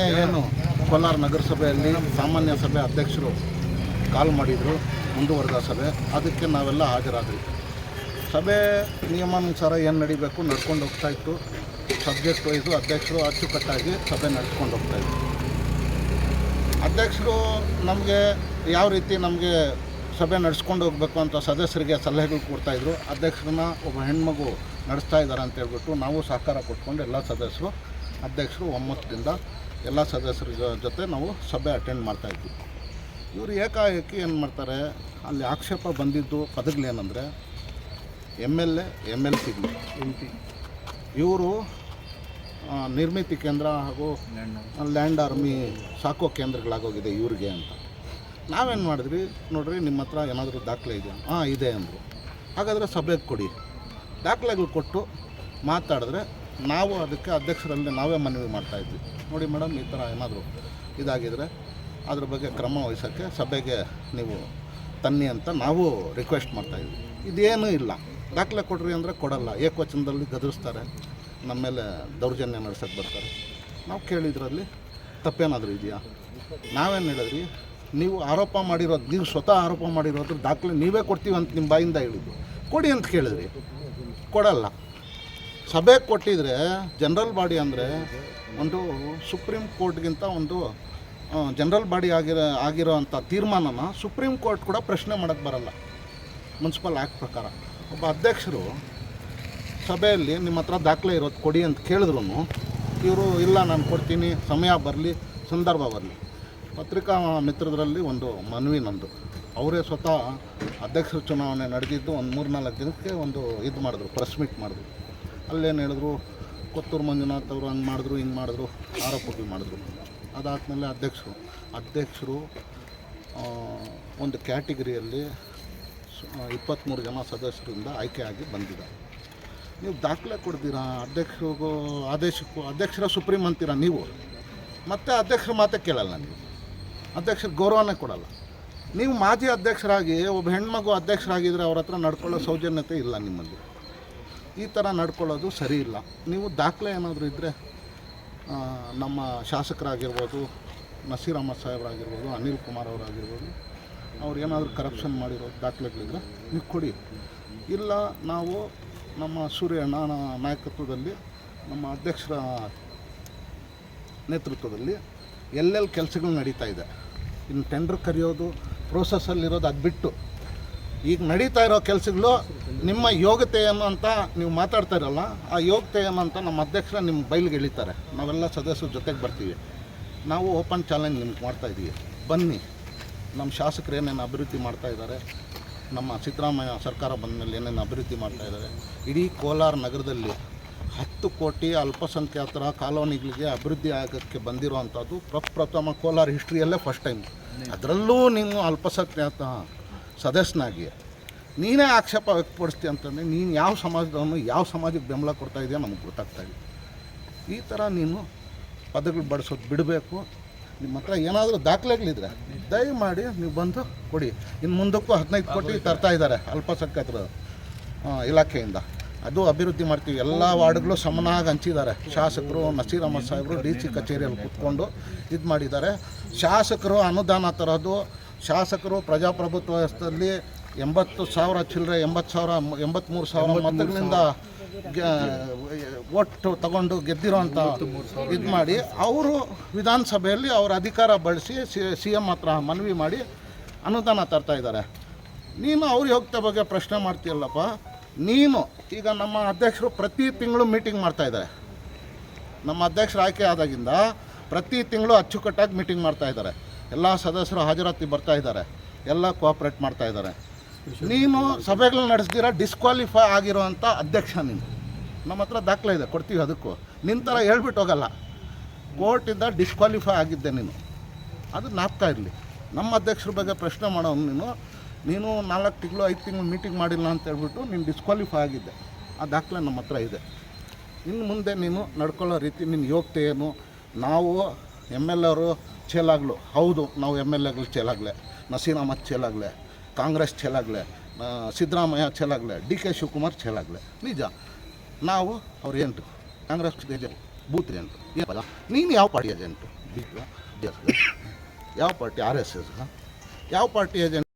ನಿನ್ನೆ ಏನು ಕೋಲಾರ ನಗರಸಭೆಯಲ್ಲಿ ಸಾಮಾನ್ಯ ಸಭೆ ಅಧ್ಯಕ್ಷರು ಕಾಲ್ ಮಾಡಿದರು, ಮುಂದುವರೆದ ಸಭೆ. ಅದಕ್ಕೆ ನಾವೆಲ್ಲ ಹಾಜರಾದ್ರಿ ಸಭೆ ನಿಯಮಾನುಸಾರ ಏನು ನಡಿಬೇಕು ನಡ್ಕೊಂಡು ಹೋಗ್ತಾ ಇತ್ತು. ಸಬ್ಜೆಕ್ಟ್ ವೈಸು ಅಧ್ಯಕ್ಷರು ಅಚ್ಚುಕಟ್ಟಾಗಿ ಸಭೆ ನಡೆಸ್ಕೊಂಡು ಹೋಗ್ತಾ ಇದ್ರು. ಅಧ್ಯಕ್ಷರು ನಮಗೆ ಯಾವ ರೀತಿ ನಮಗೆ ಸಭೆ ನಡೆಸ್ಕೊಂಡು ಹೋಗಬೇಕು ಅಂತ ಸದಸ್ಯರಿಗೆ ಸಲಹೆಗಳು ಕೊಡ್ತಾಯಿದ್ರು ಅಧ್ಯಕ್ಷರನ್ನ ಒಬ್ಬ ಹೆಣ್ಮಗು ನಡೆಸ್ತಾ ಇದ್ದಾರೆ ಅಂತ ಹೇಳ್ಬಿಟ್ಟು ನಾವು ಸಹಕಾರ ಕೊಟ್ಕೊಂಡು ಎಲ್ಲ ಸದಸ್ಯರು, ಅಧ್ಯಕ್ಷರು ಒಮ್ಮತದಿಂದ ಎಲ್ಲ ಸದಸ್ಯರ ಜೊತೆ ನಾವು ಸಭೆ ಅಟೆಂಡ್ ಮಾಡ್ತಾಯಿದ್ವಿ ಇವರು ಏಕಾಏಕಿ ಏನು ಮಾಡ್ತಾರೆ ಅಲ್ಲಿ ಆಕ್ಷೇಪ ಬಂದಿದ್ದು ಪದಗಳೇನೆಂದರೆ M L A M L C M P ಇವರು ನಿರ್ಮಿತಿ ಕೇಂದ್ರ ಹಾಗೂ ಲ್ಯಾಂಡ್ ಆರ್ಮಿ ಸಾಕೋ ಕೇಂದ್ರಗಳಾಗೋಗಿದೆ ಇವ್ರಿಗೆ ಅಂತ. ನಾವೇನು ಮಾಡಿದ್ವಿ ನೋಡ್ರಿ ನಿಮ್ಮ ಹತ್ರ ಏನಾದರೂ ದಾಖಲೆ ಇದೆಯಾ ಹಾಂ ಇದೆ ಅಂದರು. ಹಾಗಾದರೆ ಸಭೆಗೆ ಕೊಡಿ. ದಾಖಲೆಗಳು ಕೊಟ್ಟು ಮಾತಾಡಿದ್ರೆ ನಾವು ಅದಕ್ಕೆ ಅಧ್ಯಕ್ಷರಲ್ಲಿ ನಾವೇ ಮನವಿ ಮಾಡ್ತಾಯಿದ್ವಿ ನೋಡಿ ಮೇಡಮ್, ಈ ಥರ ಏನಾದರೂ ಇದಾಗಿದ್ರೆ ಅದ್ರ ಬಗ್ಗೆ ಕ್ರಮ ವಹಿಸೋಕ್ಕೆ ಸಭೆಗೆ ನೀವು ತನ್ನಿ ಅಂತ ನಾವು ರಿಕ್ವೆಸ್ಟ್ ಮಾಡ್ತಾಯಿದ್ವಿ ಇದೇನೂ ಇಲ್ಲ. ದಾಖಲೆ ಕೊಡ್ರಿ ಅಂದರೆ ಕೊಡಲ್ಲ. ಏಕವಚನದಲ್ಲಿ ಗದರಿಸ್ತಾರೆ. ನಮ್ಮ ಮೇಲೆ ದೌರ್ಜನ್ಯ ನಡೆಸೋಕ್ಕೆ ಬರ್ತಾರೆ. ನಾವು ಕೇಳಿದ್ರಲ್ಲಿ ತಪ್ಪೇನಾದರೂ ಇದೆಯಾ? ನಾವೇನು ಹೇಳಿದ್ರಿ? ನೀವು ಆರೋಪ ಮಾಡಿರೋದು, ನೀವು ಸ್ವತಃ ಆರೋಪ ಮಾಡಿರೋದ್ರ ದಾಖಲೆ ನೀವೇ ಕೊಡ್ತೀವಿ ಅಂತ ನಿಮ್ಮ ಬಾಯಿಂದ ಹೇಳಿದ್ದು. ಕೊಡಿ ಅಂತ ಕೇಳಿದ್ರಿ. ಕೊಡಲ್ಲ. ಸಭೆಗೆ ಕೊಟ್ಟಿದ್ರೆ ಜನರಲ್ ಬಾಡಿ ಅಂದರೆ ಒಂದು ಸುಪ್ರೀಂ ಕೋರ್ಟ್ಗಿಂತ ಒಂದು ಜನರಲ್ ಬಾಡಿ ಆಗಿರೋ ಆಗಿರೋ ಅಂಥ ತೀರ್ಮಾನನ ಸುಪ್ರೀಂ ಕೋರ್ಟ್ ಕೂಡ ಪ್ರಶ್ನೆ ಮಾಡೋಕ್ಕೆ ಬರಲ್ಲ. ಮುನ್ಸಿಪಲ್ ಆ್ಯಕ್ಟ್ ಪ್ರಕಾರ. ಒಬ್ಬ ಅಧ್ಯಕ್ಷರು ಸಭೆಯಲ್ಲಿ ನಿಮ್ಮ ಹತ್ರ ದಾಖಲೆ ಇರೋದು ಕೊಡಿ ಅಂತ ಕೇಳಿದ್ರು ಇವರು, ಇಲ್ಲ, ನಾನು ಕೊಡ್ತೀನಿ, ಸಮಯ ಬರಲಿ, ಸಂದರ್ಭ ಬರಲಿ. ಪತ್ರಿಕಾ ಮಿತ್ರರಲ್ಲಿ ಒಂದು ಮನವಿ ನಂದು. ಅವರೇ ಸ್ವತಃ ಅಧ್ಯಕ್ಷರ ಚುನಾವಣೆ ನಡೆದಿದ್ದು ಒಂದು ಮೂರು ನಾಲ್ಕು ದಿನಕ್ಕೆ ಒಂದು ಇದು ಮಾಡಿದ್ರು ಪ್ರೆಸ್ ಮೀಟ್ ಮಾಡಿದ್ರು. ಅಲ್ಲೇನು ಹೇಳಿದ್ರು, ಕೊತ್ತೂರು ಮಂಜುನಾಥ್ ಅವರು ಹಂಗೆ ಮಾಡಿದ್ರು, ಹಿಂಗೆ ಮಾಡಿದ್ರು ಆರೋಪಗಳು ಮಾಡಿದ್ರು. ಅದಾದಮೇಲೆ ಅಧ್ಯಕ್ಷರು. ಅಧ್ಯಕ್ಷರು ಒಂದು ಕ್ಯಾಟಗರಿಯಲ್ಲಿ ಇಪ್ಪತ್ತ್ಮೂರು ಜನ ಸದಸ್ಯರಿಂದ ಆಯ್ಕೆಯಾಗಿ ಬಂದಿದ್ದಾರೆ. ನೀವು ದಾಖಲೆ ಕೊಡ್ತೀರಾ? ಅಧ್ಯಕ್ಷರಿಗೂ ಆದೇಶಕ್ಕೂ, ಅಧ್ಯಕ್ಷರ ಸುಪ್ರೀಂ ಅಂತೀರಾ ನೀವು? ಮತ್ತೆ ಅಧ್ಯಕ್ಷರ ಮಾತೇ ಕೇಳಲ್ಲ ನೀವು. ಅಧ್ಯಕ್ಷರ ಗೌರವನೇ ಕೊಡಲ್ಲ. ನೀವು ಮಾಜಿ ಅಧ್ಯಕ್ಷರಾಗಿ, ಒಬ್ಬ ಹೆಣ್ಮಗು ಅಧ್ಯಕ್ಷರಾಗಿದ್ದರೆ ಅವ್ರ ಹತ್ರ ನಡ್ಕೊಳ್ಳೋ ಸೌಜನ್ಯತೆ ಇಲ್ಲ ನಿಮ್ಮಲ್ಲಿ. ಈ ಥರ ನಡ್ಕೊಳ್ಳೋದು ಸರಿ ಇಲ್ಲ. ನೀವು ದಾಖಲೆ ಏನಾದರೂ ಇದ್ದರೆ ನಮ್ಮ ಶಾಸಕರಾಗಿರ್ಬೋದು, ನಸೀರ್ ಅಹಮದ್ ಸಾಹೇಬರಾಗಿರ್ಬೋದು, ಅನಿಲ್ ಕುಮಾರ್ ಅವರಾಗಿರ್ಬೋದು, ಅವ್ರು ಏನಾದರೂ ಕರಪ್ಷನ್ ಮಾಡಿರೋ ದಾಖಲೆಗಳಿದ್ರೆ ನೀವು ಕೊಡಿ. ಇಲ್ಲ, ನಾವು ನಮ್ಮ ಸೂರ್ಯಣ್ಣ ನಾಯಕತ್ವದಲ್ಲಿ, ನಮ್ಮ ಅಧ್ಯಕ್ಷರ ನೇತೃತ್ವದಲ್ಲಿ ಎಲ್ಲೆಲ್ಲಿ ಕೆಲಸಗಳು ನಡೀತಾ ಇದೆ. ಇನ್ನು ಟೆಂಡರ್ ಕರೆಯೋದು ಪ್ರೋಸೆಸ್ಸಲ್ಲಿರೋದು ಅದು ಬಿಟ್ಟು ಈಗ ನಡೀತಾ ಇರೋ ಕೆಲಸಗಳು ನಿಮ್ಮ ಯೋಗ್ಯತೆ ಅಂತ ನೀವು ಮಾತಾಡ್ತಾ ಇರಲ್ಲ, ಆ ಯೋಗ್ಯತೆ ಅಂತ ನಮ್ಮ ಅಧ್ಯಕ್ಷರ ನಿಮ್ಮ ಬೈಲ್ಗೆ ಇಳಿತಾರೆ ನಾವೆಲ್ಲ ಸದಸ್ಯರ ಜೊತೆಗೆ ಬರ್ತೀವಿ. ನಾವು ಓಪನ್ ಚಾಲೆಂಜ್ ನಿಮ್ಗೆ ಮಾಡ್ತಾಯಿದ್ದೀವಿ ಬನ್ನಿ. ನಮ್ಮ ಶಾಸಕರು ಏನೇನು ಅಭಿವೃದ್ಧಿ ಮಾಡ್ತಾ ಇದ್ದಾರೆ, ನಮ್ಮ ಸಿದ್ದರಾಮಯ್ಯ ಸರ್ಕಾರ ಬಂದ ಮೇಲೆ ಏನೇನು ಅಭಿವೃದ್ಧಿ ಮಾಡ್ತಾ ಇದ್ದಾರೆ. ಇಡೀ ಕೋಲಾರ ನಗರದಲ್ಲಿ ಹತ್ತು ಕೋಟಿ ಅಲ್ಪಸಂಖ್ಯಾತರ ಕಾಲೋನಿಗಳಿಗೆ ಅಭಿವೃದ್ಧಿ ಆಗೋಕ್ಕೆ ಬಂದಿರುವಂಥದ್ದು ಪ್ರಪ್ರಥಮ ಕೋಲಾರ ಹಿಸ್ಟ್ರಿಯಲ್ಲೇ ಫಸ್ಟ್ ಟೈಮ್ ಅದರಲ್ಲೂ ನೀವು ಅಲ್ಪಸಂಖ್ಯಾತ ಸದಸ್ಯನಾಗಿ ನೀನೇ ಆಕ್ಷೇಪ ವ್ಯಕ್ತಪಡಿಸ್ತೀಯ ಅಂತಂದರೆ ನೀನು ಯಾವ ಸಮಾಜದವನು ಯಾವ ಸಮಾಜಕ್ಕೆ ಬೆಂಬಲ ಕೊಡ್ತಾ ಇದೆಯೋ ನಮಗೆ ಗೊತ್ತಾಗ್ತಾ ಇದೆ. ಈ ಥರ ನೀನು ಪದಗಳು ಬಡಿಸೋದು ಬಿಡಬೇಕು. ನಿಮ್ಮ ಹತ್ರ ಏನಾದರೂ ದಾಖಲೆಗಳಿದ್ರೆ ದಯಮಾಡಿ ನೀವು ಬಂದು ಕೊಡಿ. ಇನ್ನು ಮುಂದಕ್ಕೂ ಹದಿನೈದು ಕೋಟಿ ತರ್ತಾ ಇದ್ದಾರೆ ಅಲ್ಪಸಂಖ್ಯಾತರ ಇಲಾಖೆಯಿಂದ. ಅದು ಅಭಿವೃದ್ಧಿ ಮಾಡ್ತೀವಿ. ಎಲ್ಲ ವಾರ್ಡ್ಗಳು ಸಮನಾಗಿ ಹಂಚಿದ್ದಾರೆ. ಶಾಸಕರು ನಸೀರ್ ಅಹಮದ್ ಸಾಹೇಬರು ಡಿ ಸಿ ಕಚೇರಿಯಲ್ಲಿ ಕೂತ್ಕೊಂಡು ಇದು ಮಾಡಿದ್ದಾರೆ. ಶಾಸಕರು ಅನುದಾನ ತರೋದು, ಶಾಸಕರು ಪ್ರಜಾಪ್ರಭುತ್ವ ವ್ಯವಸ್ಥೆಯಲ್ಲಿ ಎಂಬತ್ತು ಸಾವಿರ ಚಿಲ್ಲರೆ ಎಂಬತ್ತು ಸಾವಿರ ಎಂಬತ್ತ್ಮೂರು ಸಾವಿರ ಮತಗಳಿಂದ ಒಟ್ಟು ತಗೊಂಡು ಗೆದ್ದಿರೋಂಥ ಇದು ಮಾಡಿ ಅವರು ವಿಧಾನಸಭೆಯಲ್ಲಿ ಅವರ ಅಧಿಕಾರ ಬಳಸಿ ಸಿ ಎಂ ಹತ್ರ ಮನವಿ ಮಾಡಿ ಅನುದಾನ ತರ್ತಾ ಇದ್ದಾರೆ. ನೀನು ಅವ್ರ ಯೋಗ್ಯತೆ ಬಗ್ಗೆ ಪ್ರಶ್ನೆ ಮಾಡ್ತೀಯಲ್ಲಪ್ಪ. ನೀನು ಈಗ ನಮ್ಮ ಅಧ್ಯಕ್ಷರು ಪ್ರತಿ ತಿಂಗಳು ಮೀಟಿಂಗ್ ಮಾಡ್ತಾ ಇದ್ದಾರೆ. ನಮ್ಮ ಅಧ್ಯಕ್ಷರು ಆಯ್ಕೆ ಆದಾಗಿಂದ ಪ್ರತಿ ತಿಂಗಳು ಅಚ್ಚುಕಟ್ಟಾಗಿ ಮೀಟಿಂಗ್ ಮಾಡ್ತಾ ಇದ್ದಾರೆ. ಎಲ್ಲ ಸದಸ್ಯರು ಹಾಜರಾತಿ ಬರ್ತಾ ಇದ್ದಾರೆ. ಎಲ್ಲ ಕೋಆಪ್ರೇಟ್ ಮಾಡ್ತಾ ಇದ್ದಾರೆ. ನೀನು ಸಭೆಗಳು ನಡೆಸ್ದಿರ ಡಿಸ್ಕ್ವಾಲಿಫೈ ಆಗಿರೋವಂಥ ಅಧ್ಯಕ್ಷ ನೀನು. ನಮ್ಮ ಹತ್ರ ದಾಖಲೆ ಇದೆ, ಕೊಡ್ತೀವಿ ಅದಕ್ಕೂ. ನಿನ್ನ ಥರ ಹೇಳ್ಬಿಟ್ಟು ಹೋಗಲ್ಲ. ಕೋರ್ಟಿಂದ ಡಿಸ್ಕ್ವಾಲಿಫೈ ಆಗಿದ್ದೆ ನೀನು. ಅದು ನಾಪ್ಕ ಇರಲಿ. ನಮ್ಮ ಅಧ್ಯಕ್ಷರ ಬಗ್ಗೆ ಪ್ರಶ್ನೆ ಮಾಡೋ ನೀನು ನೀನು ನಾಲ್ಕು ತಿಂಗಳು, ಐದು ತಿಂಗಳು ಮೀಟಿಂಗ್ ಮಾಡಿಲ್ಲ ಅಂತ ಹೇಳ್ಬಿಟ್ಟು ನೀನು ಡಿಸ್ಕ್ವಾಲಿಫೈ ಆಗಿದ್ದೆ. ಆ ದಾಖಲೆ ನಮ್ಮ ಹತ್ರ ಇದೆ. ಇನ್ನು ಮುಂದೆ ನೀನು ನಡ್ಕೊಳ್ಳೋ ರೀತಿ ನಿನ್ನ ಯೋಗ್ಯತೆ ಏನು? ನಾವು ಎಂ ಎಲ್ ಅವರು ಚೇಲಾಗ್ಲು ಹೌದು, ನಾವು ಎಂ ಎಲ್ ಎಗಳು ಚೇಲಾಗಲೆ ನಸೀರ್ ಚೇಲಾಗಲೆ ಚೇಲಾಗ್ಲೆ ಕಾಂಗ್ರೆಸ್ ಚೇಲಾಗ್ಲೆ ಆ, ಸಿದ್ದರಾಮಯ್ಯ ಚೇಲಾಗ್ಲೆ ಡಿ ಕೆ ಶಿವಕುಮಾರ್ ಚೇಲಾಗ್ಲೆ ನಿಜ. ನಾವು ಅವ್ರು ಏಂಟು ಕಾಂಗ್ರೆಸ್ ಬೂತ್ ಏಜೆಂಟು ಏನು ಪದ? ನೀನು ಯಾವ ಪಾರ್ಟಿ ಏಜೆಂಟು ಯಾವ ಪಾರ್ಟಿ? ಆರ್ ಎಸ್ ಎಸ್ ಯಾವ ಪಾರ್ಟಿ ಏಜೆಂಟ್